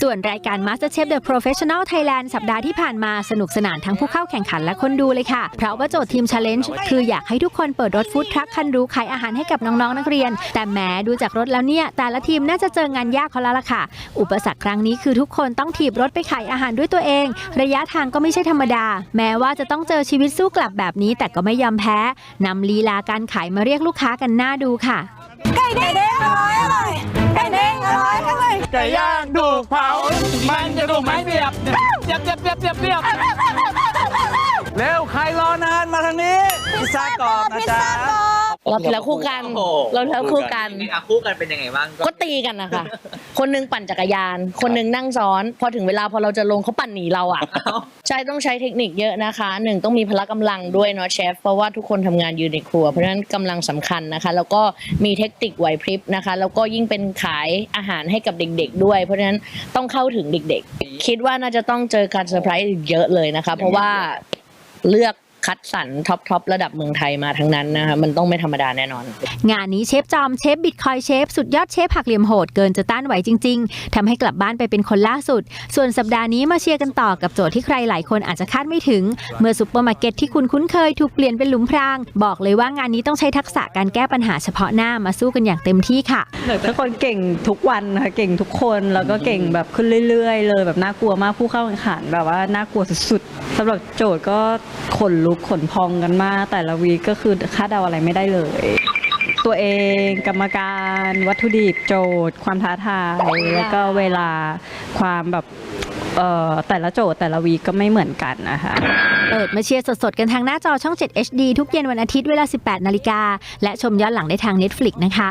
ส่วนรายการ MasterChef The Professional Thailand สัปดาห์ที่ผ่านมาสนุกสนานทั้งผู้เข้าแข่งขันและคนดูเลยค่ะ เพราะว่าโจทย์ทีม Challenge คืออยากให้ทุกคนเปิดรถฟู้ดทรัคคันรู้ขายอาหารให้กับน้องๆนักเรียน แต่แหม้ดูจากรถแล้วเนี่ย แต่ละทีมน่าจะเจองานยากเขาแล้วล่ะค่ะ อุปสรรคครั้งนี้คือทุกคนต้องถีบรถไปขายอาหารด้วยตัวเอง ระยะทางก็ไม่ใช่ธรรมดา แม้ว่าจะต้องเจอชีวิตสู้กลับแบบนี้ แต่ก็ไม่ยอมแพ้นำลีลาการขายมาเรียกลูกค้ากันหน้าดูค่ะไก่เด้งอร่อยอร่อยไก่เด้งอร่อยอร่อยไก่ย่าง มันจะถูกไม้เสียบเสียบเสียบเสียบเสียบเสียบเร็วใครรอนานมาทางนี้พิซซ่ากรอบนะพิซจ๊ะซ่ากรอบ เราทีละคู่กัน โอ้โห เราทีละคู่กันอะคู่กันเป็นยังไงบ้างก็ตีกันนะคะ คนหนึงปั่นจักรยาน คนหนึงนั่งซ้อน พอถึงเวลาพอเราจะลงเขาปั่นหนีเราอะ ใช่ต้องใช้เทคนิคเยอะนะคะหนึ่งต้องมีพละกำลังด้วยเนาะเชฟเพราะว่าทุกคนทำงานอยู่ในครัว เพราะฉะนั้นกำลังสำคัญนะคะ แล้วก็มีเทคนิคไหวพริบนะคะ แล้วก็ยิ่งเป็นขายอาหารให้กับเด็กๆ ด้วย เพราะฉะนั้นต้องเข้าถึงเด็กๆ คิดว่าน่าจะต้องเจอการเซอร์ไพรส์อีกเยอะเลยนะคะ เพราะว่าเลือก คัดสรรท็อปทอประดับเมืองไทยมาทั้งนั้นนะคะมันต้องไม่ธรรมดาแน่นอน งานนี้เชฟจอมเชฟบิตคอยเชฟสุดยอดเชฟหักเหลี่ยมโหดเกินจะต้านไหวจริง ๆทำให้กลับบ้านไปเป็นคนล่าสุด ส่วนสัปดาห์นี้มาเชียร์กันต่อกับโจทย์ที่ใครหลายคนอาจจะคาดไม่ถึง เมื่อซุปเปอร์มาร์เก็ตที่คุณคุ้นเคยถูกเปลี่ยนเป็นหลุมพราง บอกเลยว่างานนี้ต้องใช้ทักษะการแก้ปัญหาเฉพาะหน้ามาสู้กันอย่างเต็มที่ค่ะทุกคนเก่งทุกวันค่ะเก่งทุกคนแล้วก็เก่งแบบขึ้นเรื่อย ๆ เลยแบบน่ากลัวมากผู้เข้าแข่งขันแบบว่าน่ากลัวสุดๆสำหรับโจทย์ก็ขนลุกขนพองกันมาก แต่ละวีก็คือคาดเดาอะไรไม่ได้เลย ตัวเองกรรมการวัตถุดิบโจทย์ ความท้าทายแล้วก็เวลาความแบบเอ่อแต่ละโจทย์แต่ละวีก็ไม่เหมือนกันนะคะเปิดมาเชียร์สดๆ กันทางหน้าจอช่อง 7 HD ทุกเย็นวันอาทิตย์เวลา 18 นาฬิกา และชมย้อนหลังได้ทาง Netflix นะคะ